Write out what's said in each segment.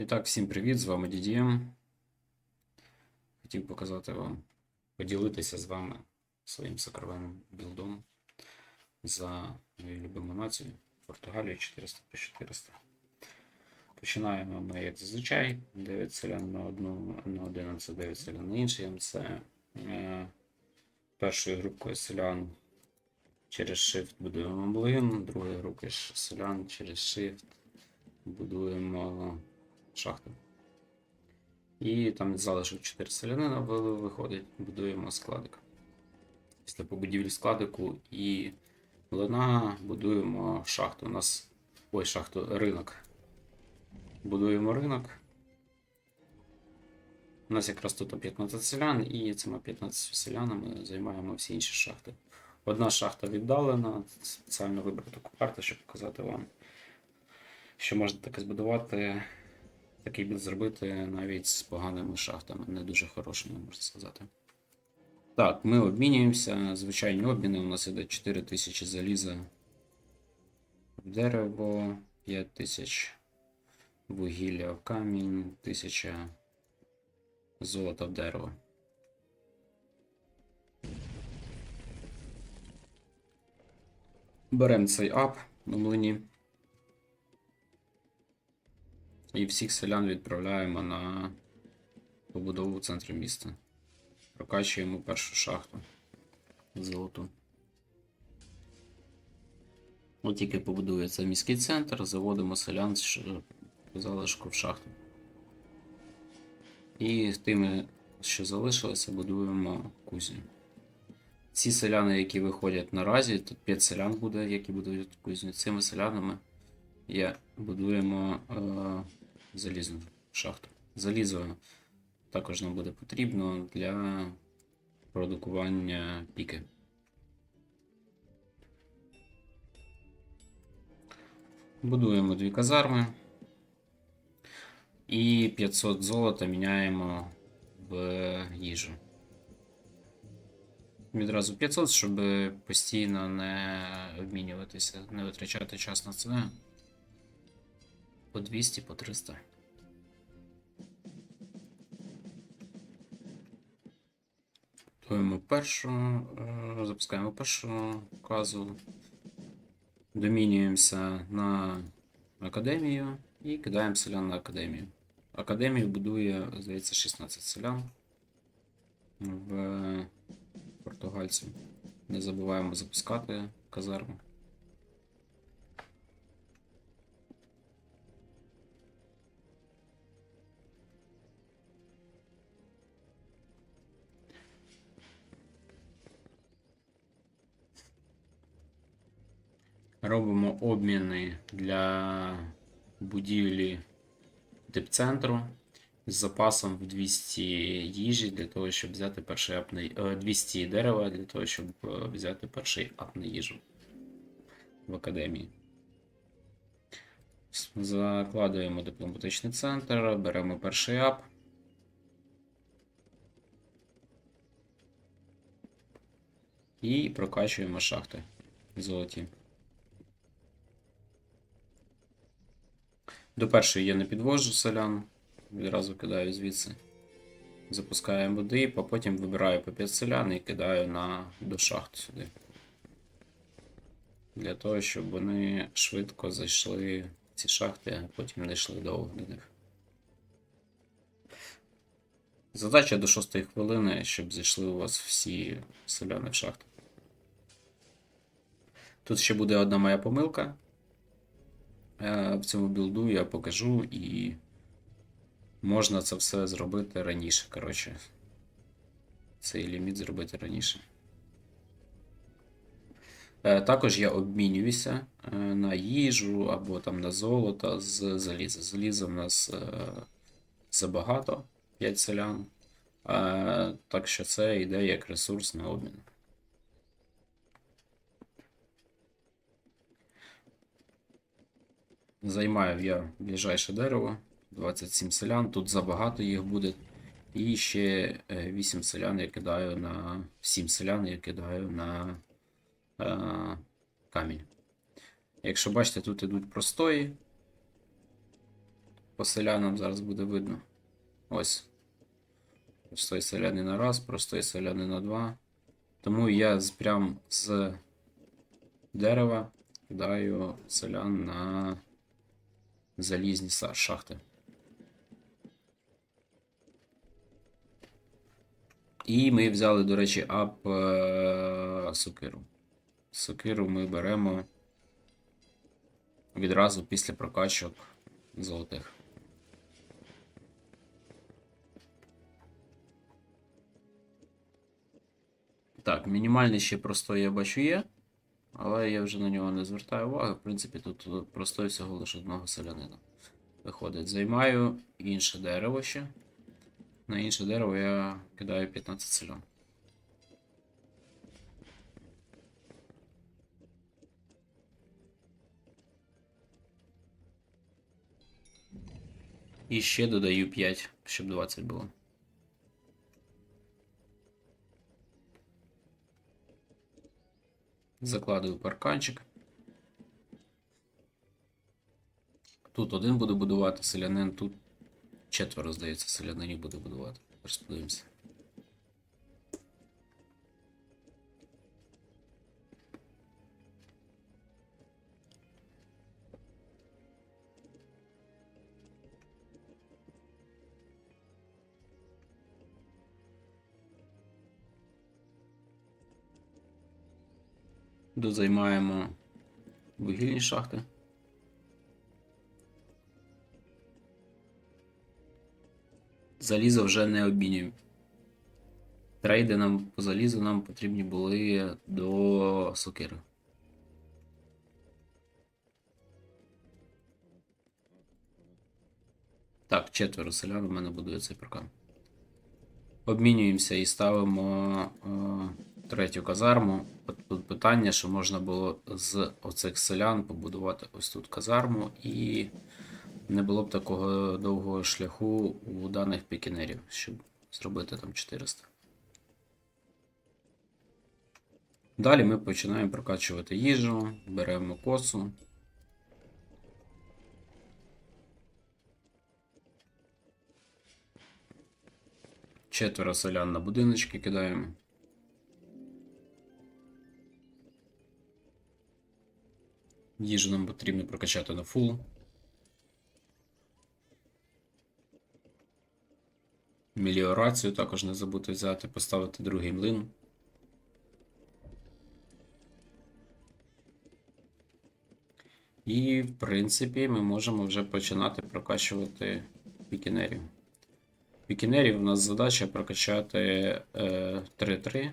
І всім привіт, з вами DDM. Хотів показати вам, поділитися з вами своїм сокровенним білдом за мою любиму націю Португалію 400 по 400. Починаємо ми, як зазвичай, 9 селян на одну, на 11, 9 селян на інший. Це е, першою групкою селян через Shift будуємо млин, другою групкою селян через Shift будуємо шахту. І там залишок 4 селянина виходить, будуємо складик. Після побудівлі складику і млина будуємо шахту. У нас ой, шахту, ринок. Будуємо ринок. У нас якраз тут 15 селян, і цими 15 селянами займаємо всі інші шахти. Одна шахта віддалена, спеціально вибрав таку карту, щоб показати вам, що можна таке збудувати, такий білд зробити навіть з поганими шахтами, не дуже хорошими, можна сказати. Так, ми обмінюємося. Звичайні обміни. У нас іде 4000 заліза в дерево, 5000 вугілля в камінь, 1000 золота в дерево. Беремо цей ап на млині. І всіх селян відправляємо на побудову в центрі міста. Прокачуємо першу шахту золоту. От тільки побудується міський центр, заводимо селян з залишку в шахту. І з тими, що залишилося, будуємо кузню. Ці селяни, які виходять наразі, тут 5 селян буде, які будують кузню. Цими селянами є, будуємо е, залізну шахту. Залізо також нам буде потрібно для продукування піки. Будуємо дві казарми. І 500 золота міняємо в їжу. Відразу 500, щоб постійно не обмінюватися, не витрачати час на це. По 200, по 300. Готуємо першу, е, запускаємо першу казу, домінюємося на академію і кидаємо селян на академію. Академію будує, здається, 16 селян в португальців. Не забуваємо запускати казарму. Робимо обміни для будівлі дипцентру з запасом в 200 їжі для того, щоб взяти перший ап е, 200 дерева для того, щоб е, взяти перший ап на їжу в академії. Закладуємо дипломатичний центр, беремо перший ап. І прокачуємо шахти золоті. До першої я не підвожу селян, відразу кидаю звідси. Запускаємо води, а потім вибираю по 5 селян і кидаю на до шахт сюди. Для того, щоб вони швидко зайшли в ці шахти, а потім не йшли до них. Задача до 6 хвилини, щоб зайшли у вас всі селяни в шахту. Тут ще буде одна моя помилка. Е, В цьому білду я покажу і можна це все зробити раніше. Коротше, цей ліміт зробити раніше. Е, Також я обмінююся е, на їжу або там на золото з заліза. Заліза в нас забагато, 5 селян. Так що це йде як ресурс на обмін. Займаю я ближайше дерево, 27 селян, тут забагато їх буде. І ще 8 селян я кидаю на 7 селян я кидаю на е, камінь. Якщо бачите, тут ідуть простої, по селянам зараз буде видно. Ось. Простой селяни на раз, простой селяни на два. Тому я прям з дерева кидаю селян на залізні шахти. І ми взяли, до речі, ап е, сокиру. Сокиру ми беремо відразу після прокачок золотих. Так, мінімальний ще простой я бачу є, але я вже на нього не звертаю уваги. В принципі, тут е, простой всього лише одного селянина. Виходить, займаю інше дерево ще. На інше дерево я кидаю 15 селян. І ще додаю 5, щоб 20 було. Закладую парканчик. Тут один буде будувати селянин, тут четверо, здається, селянинів буде будувати. Зараз Дозаймаємо вугільні шахти. Залізо вже не обмінюємо. Трейди нам по залізу нам потрібні були до сокири. Так, четверо селян у мене будує цей паркан. Обмінюємося і ставимо е, третю казарму. Тут питання, що можна було з оцих селян побудувати ось тут казарму, і не було б такого довгого шляху у даних пікінерів, щоб зробити там 400. Далі ми починаємо прокачувати їжу, беремо косу. Четверо селян на будиночки кидаємо. Їжу нам потрібно прокачати на фул. Меліорацію також не забути взяти, поставити другий млин. І, в принципі, ми можемо вже починати прокачувати пікінерів. Пікінерів у нас задача прокачати е, 3-3.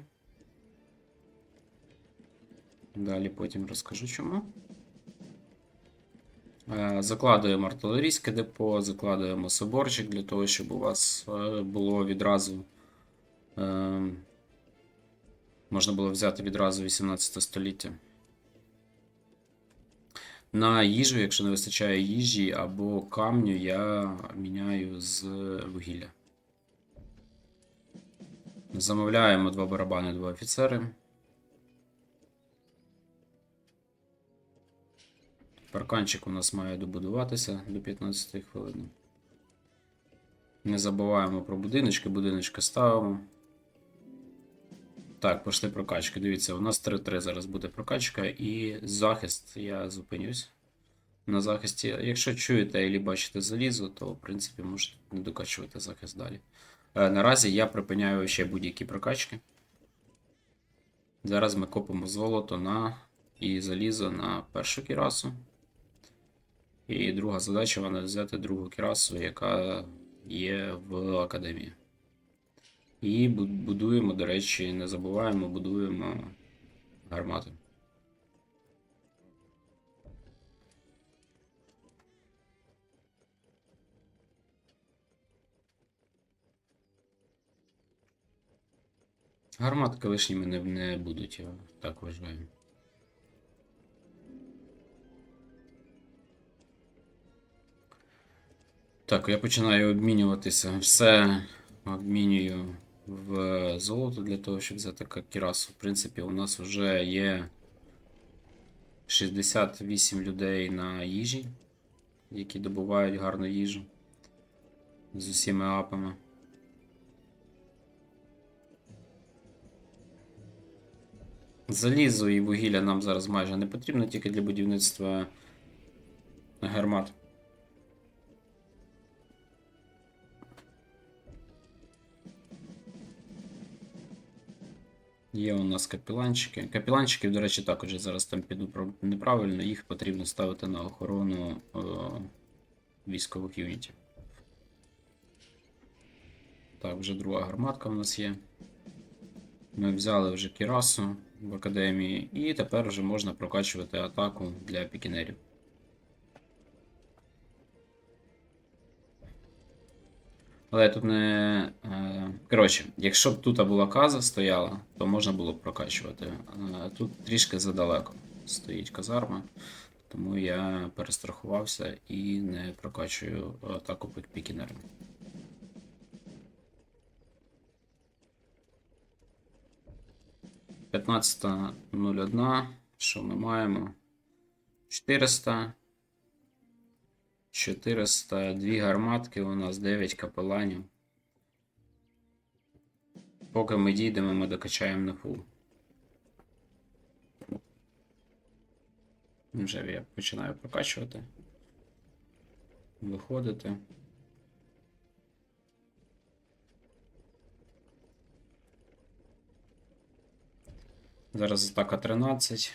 Далі потім розкажу чому. Е, Закладуємо артилерійське депо, закладуємо соборчик для того, щоб у вас е, було відразу. е, Можна було взяти відразу 18 століття. На їжу, якщо не вистачає їжі або камню, я міняю з вугілля. Замовляємо два барабани, два офіцери. Парканчик у нас має добудуватися до 15 хвилин. Не забуваємо про будиночки, будиночки ставимо. Так, пішли прокачки. Дивіться, у нас 3-3 зараз буде прокачка і захист я зупинюсь. На захисті, якщо чуєте і бачите залізо, то в принципі можете не докачувати захист далі. Е, Наразі я припиняю ще будь-які прокачки. Зараз ми копимо золото на і залізо на першу кірасу. І друга задача вона взяти другу кірасу, яка є в академії. І будуємо, до речі, не забуваємо, будуємо гармати. Гарматки лишніми не, не будуть, я так вважаю. Так, я починаю обмінюватися. Все обмінюю в золото для того, щоб взяти кірасу. В принципі, у нас вже є 68 людей на їжі, які добувають гарну їжу. з усіма апами. Залізо і вугілля нам зараз майже не потрібно тільки для будівництва гармат. Є у нас капіланчики. Капіланчиків, до речі, також зараз там піду неправильно, їх потрібно ставити на охорону е, військових юнітів. Так, вже друга гарматка в нас є. Ми взяли вже Кірасу в академії, і тепер вже можна прокачувати атаку для пікінерів. Але тут не. е, Коротше, якщо б тут була каза стояла, то можна було б прокачувати. Е, Тут трішки задалеко стоїть казарма, тому я перестрахувався і не прокачую атаку під пікінерами. П'ятнадцята. Що ми маємо? 400. 400, дві гарматки, у нас 9 капеланів. Поки ми дійдемо, ми докачаємо на фул. Вже я починаю прокачувати. Виходити. Зараз атака 13.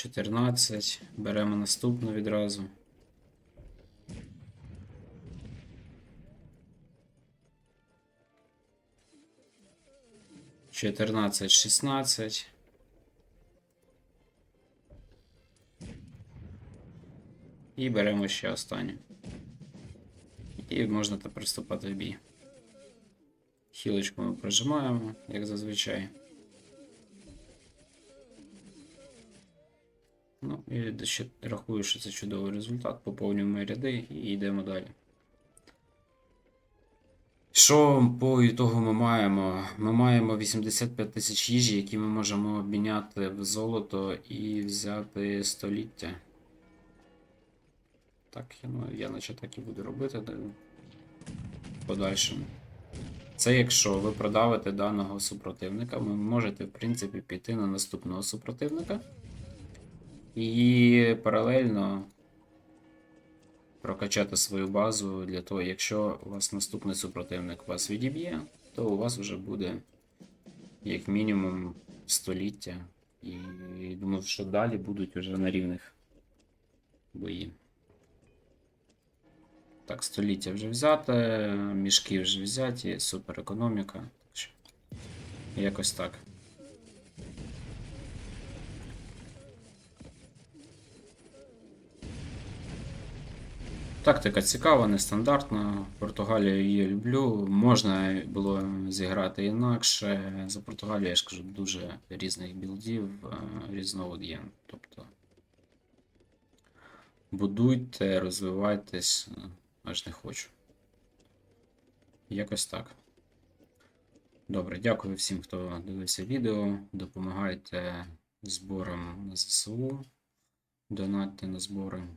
Чотирнадцять. Беремо наступну відразу. Чотирнадцять, шістнадцять. І беремо ще останню. І можна приступати в бій. Хілочку ми прожимаємо, як зазвичай. Ну, і ще рахую, що це чудовий результат. Поповнюємо ряди і йдемо далі. Що по ітогу ми маємо? Ми маємо 85 тисяч їжі, які ми можемо обміняти в золото і взяти століття. Так, ну, я наче так і буду робити в подальшому. Це якщо ви продавите даного супротивника, ви можете, в принципі, піти на наступного супротивника. І паралельно прокачати свою базу для того, якщо у вас наступний супротивник вас відіб'є, то у вас вже буде як мінімум століття. І думаю, що далі будуть вже на рівних бої. Так, століття вже взяте, мішки вже взяті, супер економіка. Якось так. Тактика цікава, нестандартна. Португалію її люблю. Можна було зіграти інакше. За Португалію, я ж кажу, дуже різних білдів, е, різновид є. Тобто будуйте, розвивайтесь, аж не хочу. Якось так. Добре, дякую всім, хто дивився відео. Допомагайте зборам на ЗСУ, донатьте на збори.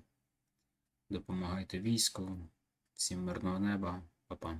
Допомагайте війську. Всім мирного неба, Па-па.